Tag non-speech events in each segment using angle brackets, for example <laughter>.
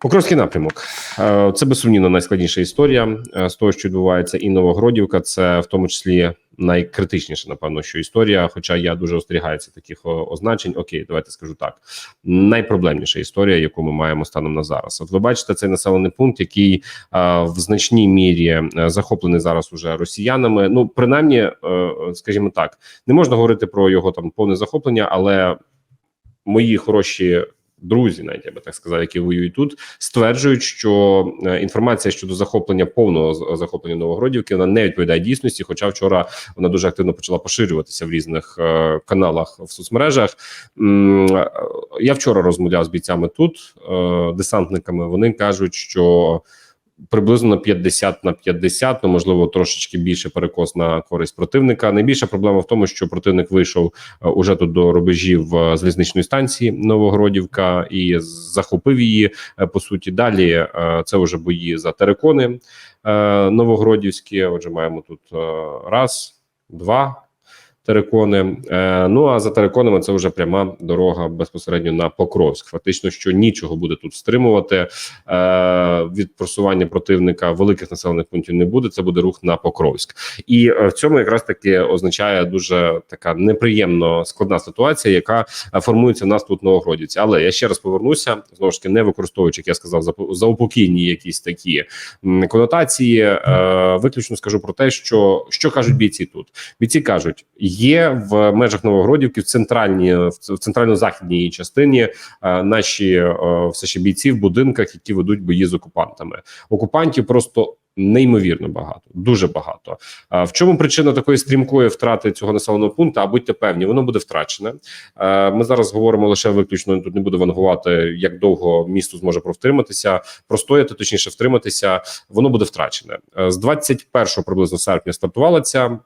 Покровський напрямок Е, це безсумнівно найскладніша історія е, з того, що відбувається, і Новогродівка. Це в тому числі найкритичніша, напевно, що історія. Хоча я дуже остерігаюся таких означень. Окей, давайте скажу так. Найпроблемніша історія, яку ми маємо станом на зараз. От ви бачите цей населений пункт, який е, в значній мірі захоплений зараз уже росіянами. Ну принаймні, скажімо так, не можна говорити про його там повне захоплення, але мої хороші друзі, навіть я би так сказав, які воюють тут, стверджують, що е, інформація щодо захоплення повного захоплення Новогродівки вона не відповідає дійсності. Хоча вчора вона дуже активно почала поширюватися в різних е, каналах в соцмережах. Е, Я вчора розмовляв з бійцями тут, десантниками. Вони кажуть, що. Приблизно на 50 на 50, ну можливо, трошечки більше перекос на користь противника. Найбільша проблема в тому, що противник вийшов е, уже тут до рубежів е, залізничної станції Новогродівка і захопив її е, по суті. Далі це вже бої за терикони Новогродівські. Отже, маємо тут раз, два. Терикони, Е, ну а за териконами це вже пряма дорога безпосередньо на Покровськ. Фактично, що нічого буде тут стримувати е, від просування противника великих населених пунктів не буде. Це буде рух на Покровськ, і е, в цьому якраз таки означає дуже така неприємно складна ситуація, яка формується в нас тут в Новогродівці. Але я ще раз повернуся знову ж таки, не використовуючи, як я сказав, за заупокійні якісь такі конотації. Виключно скажу про те, що що кажуть бійці тут. Бійці кажуть, є в межах Новогродівки в центральній в центрально-західній її частині е, наші е, все ще бійці в будинках, які ведуть бої з окупантами. Окупантів просто. Неймовірно багато, дуже багато. В чому причина такої стрімкої втрати цього населеного пункту? А будьте певні, воно буде втрачене. Е, Ми зараз говоримо лише виключно. Тут не буду вангувати, як довго місто зможе провтриматися, простояти, точніше втриматися. Воно буде втрачене Е, з 21 приблизно серпня. Стартувала ця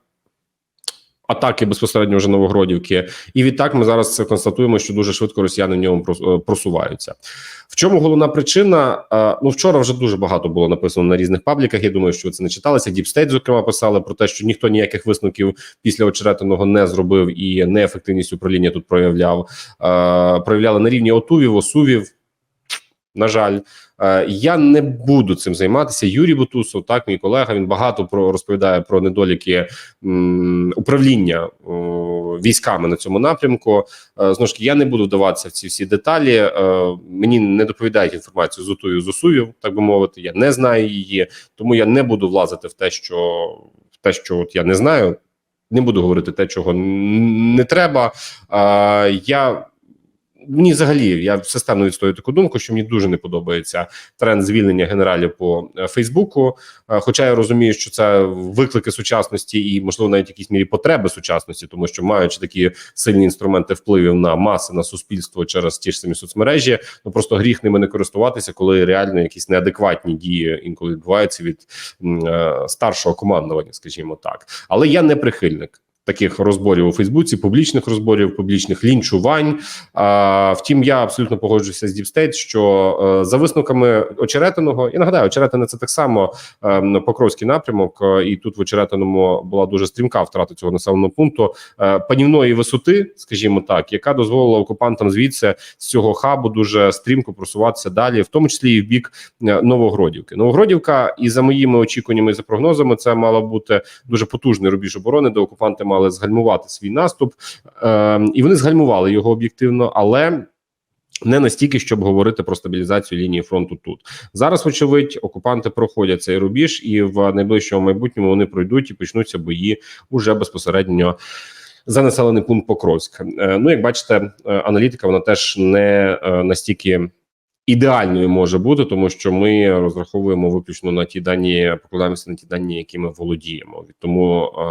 атаки безпосередньо вже Новогродівки, і відтак ми зараз це констатуємо, що дуже швидко росіяни в ньому е, просуваються. В чому головна причина? Е, Ну вчора вже дуже багато було написано на різних пабліках. Я думаю, що ви це не читалися. Діпстейт, зокрема, писали про те, що ніхто ніяких висновків після очеретиного не зробив і неефективність управління тут проявляв. Е, Проявляли на рівні отувів, осувів. На жаль, я не буду цим займатися. Юрій Бутусов, так мій колега. Він багато про розповідає про недоліки управління військами на цьому напрямку. Е, Знову ж я не буду вдаватися в ці всі деталі. Е, Мені не доповідають інформацію з УТУ з УСУВів, так би мовити. Я не знаю її, тому я не буду влазити в те, що в те, що от я не знаю. Не буду говорити те, чого не треба. Я мені взагалі я системно відстою таку думку, що мені дуже не подобається тренд звільнення генералів по е, Фейсбуку. Е, Хоча я розумію, що це виклики сучасності і, можливо, навіть в якійсь мірі потреби сучасності, тому що маючи такі сильні інструменти впливів на маси на суспільство через ті ж самі соцмережі, ну просто гріх ними не користуватися, коли реально якісь неадекватні дії інколи відбуваються від е, старшого командування, скажімо так. Але я не прихильник. Таких розборів у Фейсбуці, публічних розборів, публічних лінчувань. А, втім, я абсолютно погоджуюся з Діпстейт, що е, за висновками очеретиного, я нагадаю, очеретине це так само е, Покровський напрямок, е, і тут в очеретиному була дуже стрімка втрата цього населеного пункту е, панівної висоти, скажімо так, яка дозволила окупантам звідси з цього хабу дуже стрімко просуватися далі, в тому числі і в бік Новогродівки. Новогродівка, і за моїми очікуваннями і за прогнозами, це мало бути дуже потужний рубіж оборони, де окупанти мали згальмувати свій наступ, е, і вони згальмували його об'єктивно, але. Не настільки, щоб говорити про стабілізацію лінії фронту тут зараз. Вочевидь, окупанти проходять цей рубіж, і в найближчому майбутньому вони пройдуть і почнуться бої уже безпосередньо за населений пункт Покровськ. Е, Ну, як бачите, е, аналітика вона теж не е, настільки ідеальною може бути, тому що ми розраховуємо виключно на ті дані, покладаємося на ті дані, які ми володіємо. Тому е,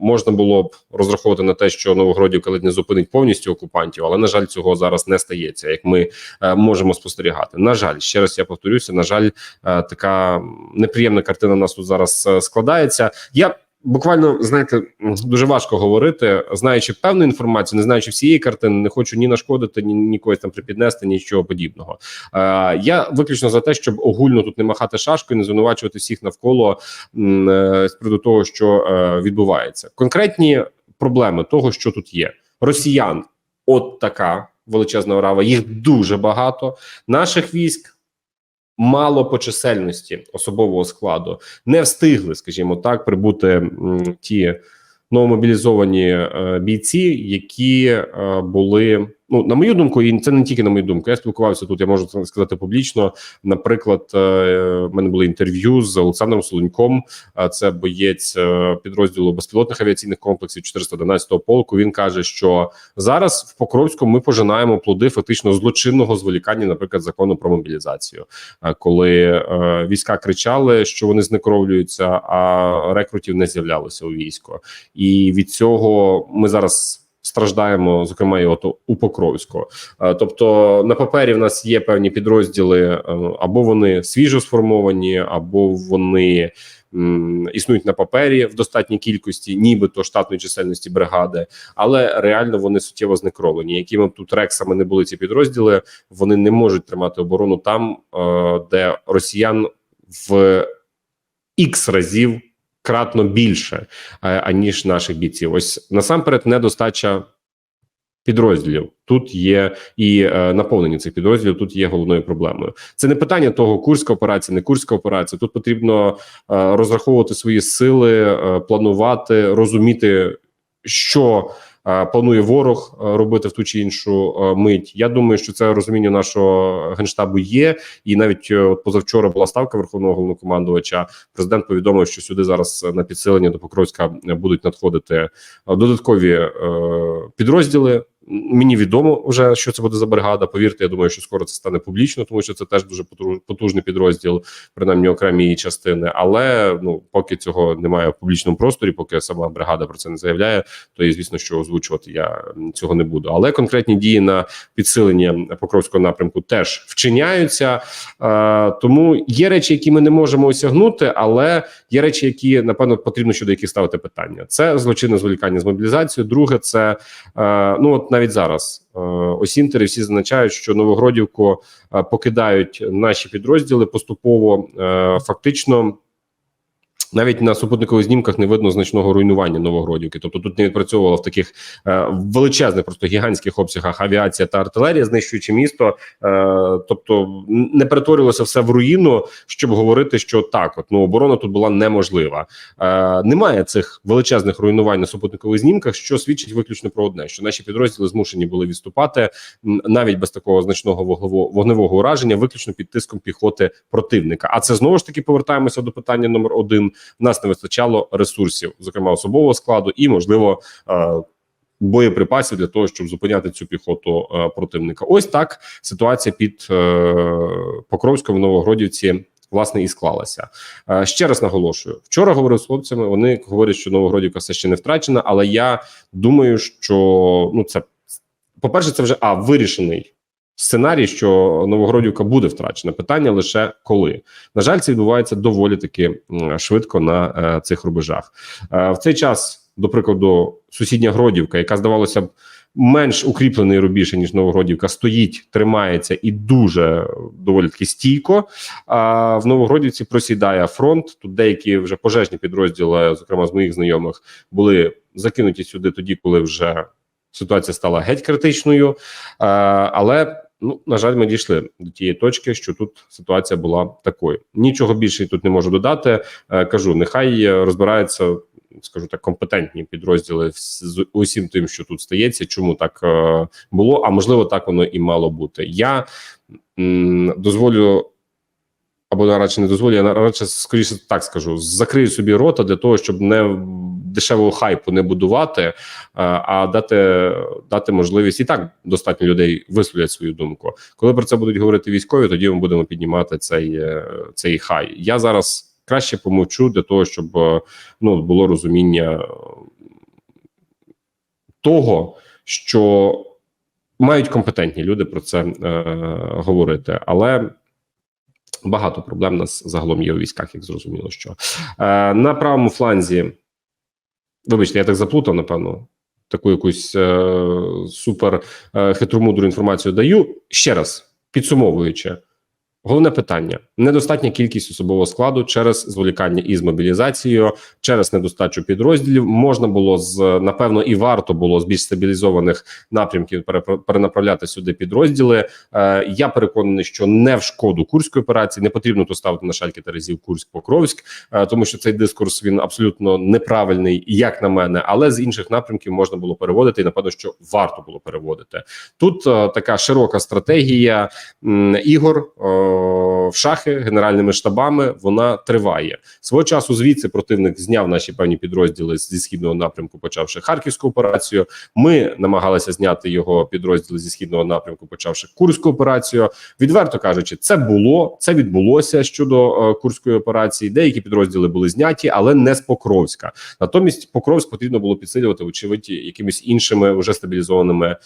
можна було б розраховувати на те, що Новогродівка ледь не зупинить повністю окупантів, але на жаль, цього зараз не стається, як ми е, можемо спостерігати. На жаль, ще раз я повторюся. На жаль, е, така неприємна картина у нас тут зараз е, складається. Я Буквально знаєте, дуже важко говорити, знаючи певну інформацію, не знаючи всієї картини, не хочу ні нашкодити, ні, ні когось там припіднести, нічого подібного. Е, я виключно за те, щоб огульно тут не махати шашкою, не звинувачувати всіх навколо е, приводу того, що е, відбувається. Конкретні проблеми того, що тут є, росіян, от така величезна орава, їх дуже багато. Наших військ Мало по чисельності особового складу не встигли, скажімо так, прибути ті новомобілізовані е, бійці, які е, були. Ну, на мою думку, і це не тільки на мою думку. Я спілкувався тут. Я можу сказати публічно. Наприклад, е, в мене були інтерв'ю з Олександром Солоньком. а Це боєць е, підрозділу безпілотних авіаційних комплексів 411-го полку. Він каже, що зараз в Покровську ми пожинаємо плоди фактично злочинного зволікання, наприклад, закону про мобілізацію, Е, коли е, війська кричали, що вони знекровлюються, а рекрутів не з'являлося у військо, і від цього ми зараз. Страждаємо, зокрема, і от у Покровську. Е, Тобто на папері в нас є певні підрозділи, е, або вони свіжо сформовані, або вони існують на папері в достатній кількості, нібито штатної чисельності бригади, але реально вони суттєво знекровлені. Якими тут рексами не були ці підрозділи, вони не можуть тримати оборону там, е, де росіян в ікс разів кратно більше е, аніж наших бійців. Ось насамперед недостача підрозділів. Тут є і е, наповнення цих підрозділів. Тут є головною проблемою. Це не питання того, курська операція, не курська операція. Тут потрібно е, розраховувати свої сили, планувати, розуміти, що. Е, Планує ворог е, робити в ту чи іншу е, мить. Я думаю, що це розуміння нашого генштабу є, і навіть от позавчора була ставка верховного головнокомандувача. Президент повідомив, що сюди зараз на підсилення до Покровська будуть надходити додаткові підрозділи. Мені відомо вже, що це буде за бригада. Повірте, я думаю, що скоро це стане публічно, тому що це теж дуже потуж- потужний підрозділ, принаймні окремі її частини. Але ну поки цього немає в публічному просторі, поки сама бригада про це не заявляє, то і звісно, що озвучувати я цього не буду. Але конкретні дії на підсилення покровського напрямку теж вчиняються. Тому є речі, які ми не можемо осягнути, але є речі, які напевно потрібно щодо яких ставити питання. Це злочинне зволікання з мобілізацією. Друге, це е, ну от навіть зараз е, осінтери всі зазначають, що Новогродівку е, покидають наші підрозділи поступово. Е, фактично. Навіть на супутникових знімках не видно значного руйнування Новогродівки. Тобто тут не відпрацьовувала в таких е, величезних, просто гігантських обсягах авіація та артилерія, знищуючи місто. Е, тобто не перетворювалося все в руїну, щоб говорити, що так, от ну оборона тут була неможлива. Е, немає цих величезних руйнувань на супутникових знімках, що свідчить виключно про одне: що наші підрозділи змушені були відступати навіть без такого значного вогневого, ураження, виключно під тиском піхоти противника. А це знову ж таки повертаємося до питання номер один. В нас не вистачало ресурсів, зокрема особового складу, і можливо. е, Боєприпасів для того, щоб зупиняти цю піхоту е, противника. Ось так ситуація під е, Покровськом в Новогродівці власне і склалася. Е, ще раз наголошую: вчора говорив з хлопцями. Вони говорять, що Новогродівка все ще не втрачена, але я думаю, що ну це по-перше, це вже а вирішений сценарій, що Новогродівка буде втрачена. Питання лише коли. На жаль, це відбувається доволі таки швидко на е, цих рубежах. Е, в цей час, до прикладу, сусідня Гродівка, яка здавалося б. Менш укріплений рубіж, ніж Новогродівка, стоїть, тримається і дуже доволі таки стійко. А в Новогродівці просідає фронт. Тут деякі вже пожежні підрозділи, зокрема з моїх знайомих, були закинуті сюди тоді, коли вже ситуація стала геть критичною. А, але ну на жаль, ми дійшли до тієї точки, що тут ситуація була такою. Нічого більше тут не можу додати. Е, кажу, нехай е, розбираються. Скажу так, компетентні підрозділи з усім тим, що тут стається, чому так е, було, а можливо, так воно і мало бути. Я дозволю або радше не дозволю, я радше скоріше так скажу: закрию собі рота для того, щоб не дешевого хайпу не будувати, е, а дати дати можливість і так достатньо людей висловлять свою думку. Коли про це будуть говорити військові, тоді ми будемо піднімати цей, е, цей хай. Я зараз краще помовчу для того, щоб е, ну було розуміння того, що мають компетентні люди про це е, говорити, але. Багато проблем нас загалом є у військах, як зрозуміло, що е, на правому фланзі, вибачте, я так заплутав, напевно, таку якусь е, супер е, хитромудру інформацію даю. Ще раз підсумовуючи, Головне питання: недостатня кількість особового складу через зволікання із мобілізацією, через недостачу підрозділів можна було з напевно і варто було з більш стабілізованих напрямків перенаправляти сюди підрозділи. Е, я переконаний, що не в шкоду курської операції не потрібно тут ставити на шальки терезів Курськ Покровськ, е, тому що цей дискурс він абсолютно неправильний, як на мене, але з інших напрямків можна було переводити. І напевно, що варто було переводити. Тут е, така широка стратегія м, ігор е, в шахи генеральними штабами. Вона триває свого часу. Звідси противник зняв наші певні підрозділи зі східного напрямку, почавши харківську операцію. Ми намагалися зняти його підрозділи зі східного напрямку, почавши курську операцію. Відверто кажучи, це було це відбулося щодо е, курської операції. Деякі підрозділи були зняті, але не з Покровська. Натомість Покровськ потрібно було підсилювати, очевидь, якимись іншими вже стабілізованими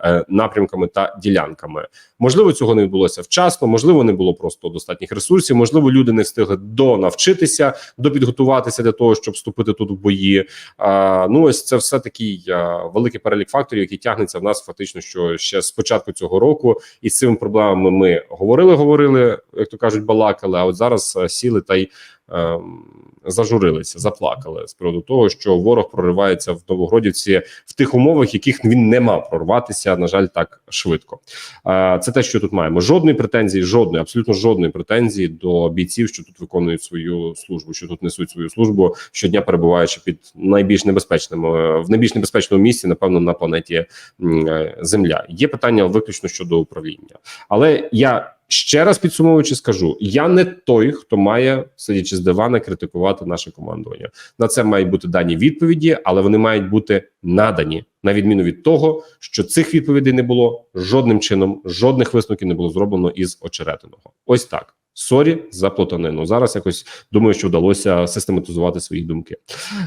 е, напрямками та ділянками. Можливо, цього не відбулося вчасно, можливо, не було просто достатніх ресурсів. Можливо, люди не встигли донавчитися, допідготуватися для того, щоб вступити тут в бої. А, ну ось це все такий а, великий перелік факторів, який тягнеться в нас фактично, що ще з початку цього року, і з цими проблемами ми говорили, говорили, як то кажуть, балакали. А от зараз сіли та й. Ем, Зажурилися, заплакали з приводу того, що ворог проривається в Новогродівці в тих умовах, яких він не мав прорватися, на жаль, так швидко. Е, Це те, що тут маємо. Жодної претензії, жодної, абсолютно жодної претензії до бійців, що тут виконують свою службу, що тут несуть свою службу щодня, перебуваючи під найбільш небезпечним е, в найбільш небезпечному місці, напевно, на планеті е, Земля. Є питання виключно щодо управління, але я. Ще раз підсумовуючи, скажу: я не той, хто має сидячи з дивана, критикувати наше командування. На це мають бути дані відповіді, але вони мають бути надані на відміну від того, що цих відповідей не було жодним чином, жодних висновків не було зроблено із очеретиного. Ось так. Сорі за плутанину. Зараз якось думаю, що вдалося систематизувати свої думки.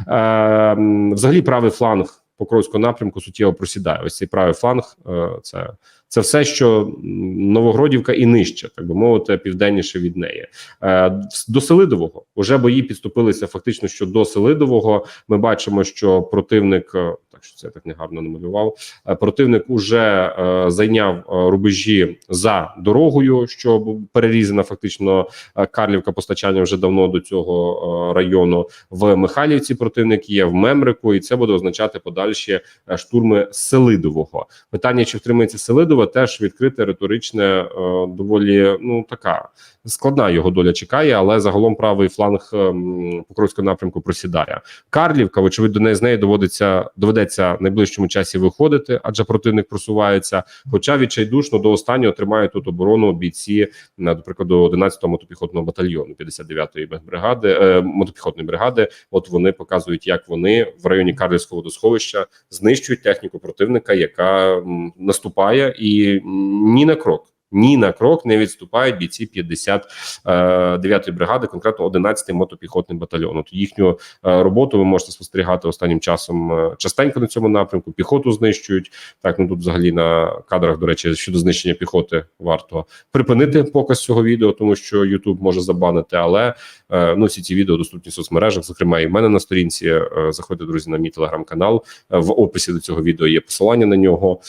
Е, взагалі, правий фланг Покровського напрямку суттєво просідає. Ось цей правий фланг. Е, це, це все, що Новогродівка і нижче, так би мовити, південніше від неї. Е, до Селидового вже бої підступилися фактично. Що до Селидового ми бачимо, що противник е, так що це я так негарно намалював. е, Противник уже зайняв рубежі за дорогою, що перерізана фактично Карлівка постачання вже давно до цього району. В Михайлівці противник є в Мемрику, і це буде означати подальші штурми Селидового. Питання, чи втримається Селидове, теж відкрите, риторичне, е, доволі ну така складна його доля чекає, але загалом правий фланг ем, Покровського напрямку просідає. Карлівка, вочевидь, до з неї доводиться доведеться в найближчому часі виходити, адже противник просувається. Хоча відчайдушно до останнього тримають тут оборону бійці, на до прикладу, 11-го мотопіхотного батальйону 59-ї бригади е, мотопіхотної бригади. От вони показують, як вони в районі Карлівського водосховища знищують техніку противника, яка наступає, і м, ні на крок. Ні на крок не відступають бійці 59-ї бригади, конкретно 11-й мотопіхотний батальйон. От їхню е, роботу ви можете спостерігати останнім часом е, частенько на цьому напрямку. Піхоту знищують. Так ну тут взагалі на кадрах, до речі, щодо знищення піхоти варто припинити показ цього відео, тому що YouTube може забанити. Але е, ну всі ці відео доступні в соцмережах, зокрема і в мене на сторінці. Заходьте, друзі, на мій телеграм-канал. В описі до цього відео є посилання на нього.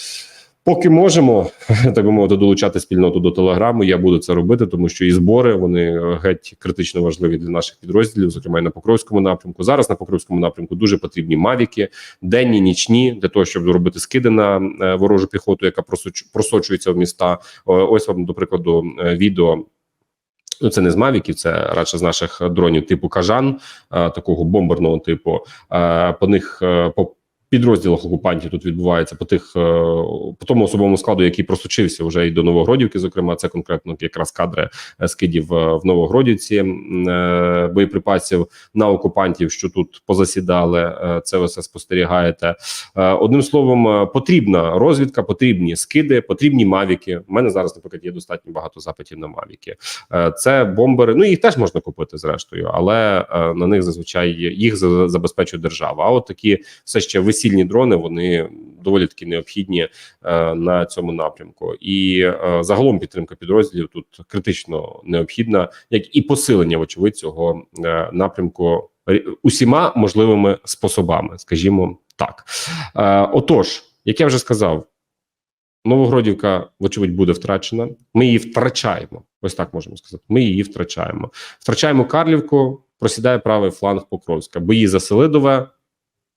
Поки можемо, <laughs> так би мовити, долучати спільноту до телеграму. Я буду це робити, тому що і збори вони е, геть критично важливі для наших підрозділів, зокрема і на Покровському напрямку. Зараз на Покровському напрямку дуже потрібні мавіки, денні, нічні, для того, щоб робити скиди на е, ворожу піхоту, яка просоч- просочується в міста. Ось вам до прикладу е, відео. Ну, це не з мавіків, це радше з наших дронів типу кажан, такого бомберного типу. По них по підрозділах окупантів тут відбувається по тих е, по тому особовому складу, який просочився вже і до Новогродівки. Зокрема, це конкретно якраз кадри е, скидів е, в Новогродівці боєприпасів на окупантів, що тут позасідали. Це ви все спостерігаєте. Одним словом, потрібна розвідка, потрібні скиди, потрібні мавіки. У мене зараз, наприклад, є достатньо багато запитів на мавіки. Це бомбери. Ну їх теж можна купити зрештою, але на них зазвичай їх забезпечує держава. А от такі все ще весільні дрони вони доволі таки необхідні е, на цьому напрямку. І е, загалом підтримка підрозділів тут критично необхідна, як і посилення, вочевидь, цього е, напрямку усіма можливими способами, скажімо так. Отож, як я вже сказав. Новогродівка, вочевидь, буде втрачена. Ми її втрачаємо. Ось так можемо сказати. Ми її втрачаємо. Втрачаємо Карлівку, просідає правий фланг Покровська. Бої за Селидове,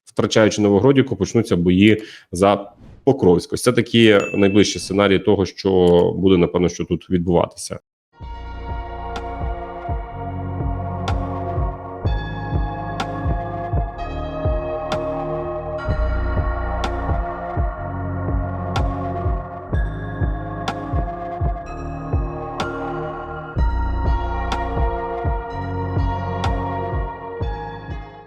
втрачаючи Новогродівку, почнуться бої за Покровськ. Це такі найближчі сценарії того, що буде напевно, що тут відбуватися.